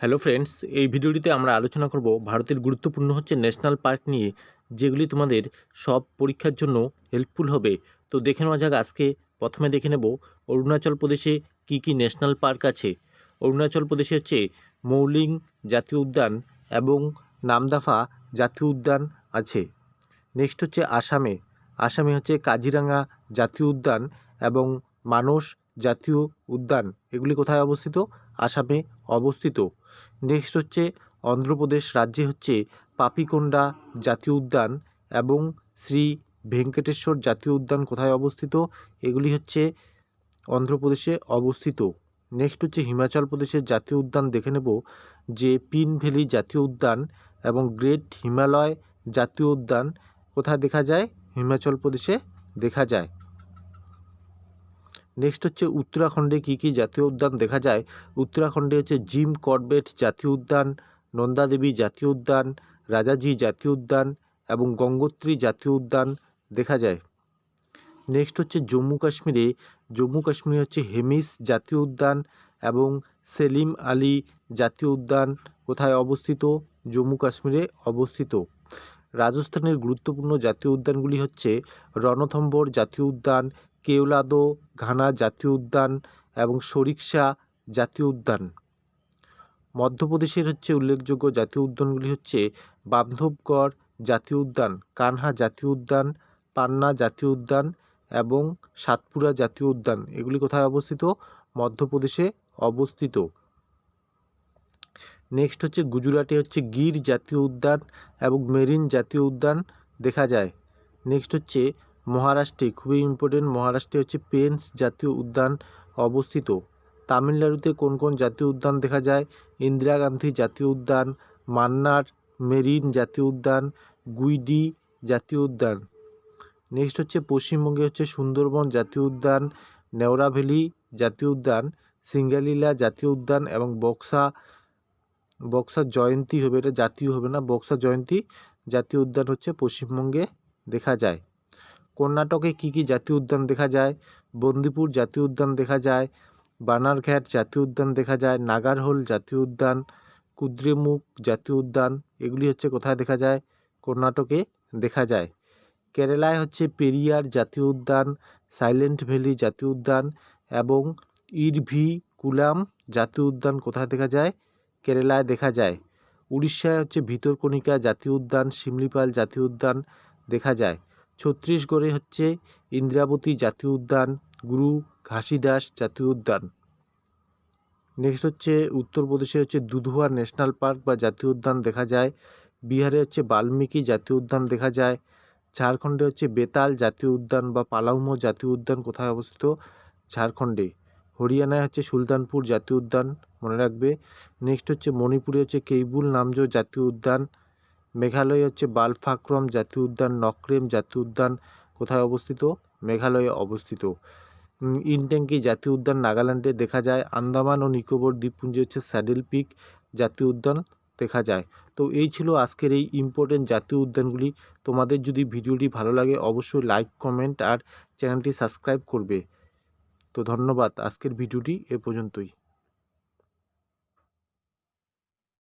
Hello friends এই ভিডিওটিতে আমরা আলোচনা করব ভারতের গুরুত্বপূর্ণ হচ্ছে ন্যাশনাল পার্ক নিয়ে, যেগুলি তোমাদের সব পরীক্ষার জন্য হেল্পফুল হবে। তো দেখে নেওয়া যাক আজকে প্রথমে দেখে নেব অরুণাচল প্রদেশে কি কি ন্যাশনাল পার্ক আছে। অরুণাচল প্রদেশে হচ্ছে মৌলিং জাতীয় উদ্যান এবং নামদাফা জাতীয় উদ্যান আছে। নেক্সট হচ্ছে আসামে। আসামে হচ্ছে কাজিরাঙা জাতীয় উদ্যান এবং মানস জাতীয় উদ্যান, এগুলি কোথায় অবস্থিত? আসামে অবস্থিত। নেক্সট হচ্ছে অন্ধ্রপ্রদেশ, রাজ্যে হচ্ছে পাপিকোন্ডা জাতীয় উদ্যান এবং শ্রী ভেঙ্কটেশ্বর জাতীয় উদ্যান কোথায় অবস্থিত? এগুলি হচ্ছে অন্ধ্রপ্রদেশে অবস্থিত। নেক্সট হচ্ছে হিমাচল প্রদেশের জাতীয় উদ্যান দেখে নেব, যে পিন ভ্যালি জাতীয় উদ্যান এবং গ্রেট হিমালয় জাতীয় উদ্যান কোথায় দেখা যায়? হিমাচল প্রদেশে দেখা যায়। নেক্সট হচ্ছে উত্তরাখণ্ডে কী কী জাতীয় উদ্যান দেখা যায়? উত্তরাখণ্ডে হচ্ছে জিম করবেট জাতীয় উদ্যান নন্দাদেবী জাতীয় উদ্যান, রাজাজি জাতীয় উদ্যান এবং গঙ্গোত্রী জাতীয় উদ্যান দেখা যায়। নেক্সট হচ্ছে জম্মু কাশ্মীরে। জম্মু কাশ্মীরে হচ্ছে হেমিস জাতীয় উদ্যান এবং সেলিম আলী জাতীয় উদ্যান কোথায় অবস্থিত? জম্মু কাশ্মীরে অবস্থিত। রাজস্থানের গুরুত্বপূর্ণ জাতীয় উদ্যানগুলি হচ্ছে রণথম্বর জাতীয় উদ্যান কেওলাদো, ঘানা জাতীয় উদ্যান এবং সরিক্সা জাতীয় উদ্যান। মধ্যপ্রদেশের হচ্ছে উল্লেখযোগ্য জাতীয় উদ্যানগুলি হচ্ছে বান্ধবগড় জাতীয় উদ্যান, কানহা জাতীয় উদ্যান, পান্না জাতীয় উদ্যান এবং সাতপুরা জাতীয় উদ্যান। এগুলি কোথায় অবস্থিত? মধ্যপ্রদেশে অবস্থিত। নেক্সট হচ্ছে গুজরাটে হচ্ছে গির জাতীয় উদ্যান এবং মেরিন জাতীয় উদ্যান দেখা যায়। নেক্সট হচ্ছে মহারাষ্ট্রে খুবই ইম্পর্টেন্ট মহারাষ্ট্রে হচ্ছে পেন্স জাতীয় উদ্যান অবস্থিত। তামিলনাড়ুতে কোন কোন জাতীয় উদ্যান দেখা যায়? ইন্দিরা গান্ধী জাতীয় উদ্যান মান্নার মেরিন জাতীয় উদ্যান, গুইডি জাতীয় উদ্যান। নেক্সট হচ্ছে পশ্চিমবঙ্গে হচ্ছে সুন্দরবন জাতীয় উদ্যান নেওড়া ভ্যালি জাতীয় উদ্যান, সিঙ্গালীলা জাতীয় উদ্যান এবং বক্সা বক্সা জয়ন্তী হবে। এটা জাতীয় হবে না, বক্সা জয়ন্তী জাতীয় উদ্যান হচ্ছে পশ্চিমবঙ্গে দেখা যায়। কর্ণাটকে কী কী জাতীয় উদ্যান দেখা যায়? বন্দিপুর জাতীয় উদ্যান দেখা যায়, বানারঘাট জাতীয় উদ্যান দেখা যায়, নাগারহোল জাতীয় উদ্যান, কুদ্রেমুখ জাতীয় উদ্যান, এগুলি হচ্ছে কোথায় দেখা যায়? কর্ণাটকে দেখা যায়। কেরালায় হচ্ছে পেরিয়ার জাতীয় উদ্যান, সাইলেন্ট ভ্যালি জাতীয় উদ্যান এবং ইরভি কুলাম জাতীয় উদ্যান কোথায় দেখা যায়? কেরালায় দেখা যায়। উড়িষ্যায় হচ্ছে ভিতরকণিকা জাতীয় উদ্যান, শিমলিপাল জাতীয় উদ্যান দেখা যায়। ছত্তিশগড়ে হচ্ছে ইন্দ্রাবতী জাতীয় উদ্যান, গুরু ঘাসিদাস জাতীয় উদ্যান। নেক্সট হচ্ছে উত্তরপ্রদেশে হচ্ছে দুধুয়া ন্যাশনাল পার্ক বা জাতীয় উদ্যান দেখা যায়। বিহারে হচ্ছে বাল্মীকি জাতীয় উদ্যান দেখা যায়। ঝাড়খণ্ডে হচ্ছে বেতাল জাতীয় উদ্যান বা পালাউমো জাতীয় উদ্যান কোথায় অবস্থিত? ঝাড়খণ্ডে। হরিয়ানায় হচ্ছে সুলতানপুর জাতীয় উদ্যান মনে রাখবে। নেক্সট হচ্ছে মণিপুরে হচ্ছে কেইবুল নামজো জাতীয় উদ্যান। মেঘালয়ে হচ্ছে বালফাক্রম জাতীয় উদ্যান, নকরেম জাতীয় উদ্যান কোথায় অবস্থিত? মেঘালয়ে অবস্থিত। ইনট্যাঙ্কি জাতীয় উদ্যান নাগাল্যান্ডে দেখা যায়। আন্দামান ও নিকোবর দ্বীপপুঞ্জে হচ্ছে স্যাডেল পিক জাতীয় উদ্যান দেখা যায়। তো এই ছিল আজকের এই ইম্পর্টেন্ট জাতীয় উদ্যানগুলি। তোমাদের যদি ভিডিওটি ভালো লাগে অবশ্যই লাইক কমেন্ট আর চ্যানেলটি সাবস্ক্রাইব করবে। তো ধন্যবাদ। আজকের ভিডিওটি এ পর্যন্তই।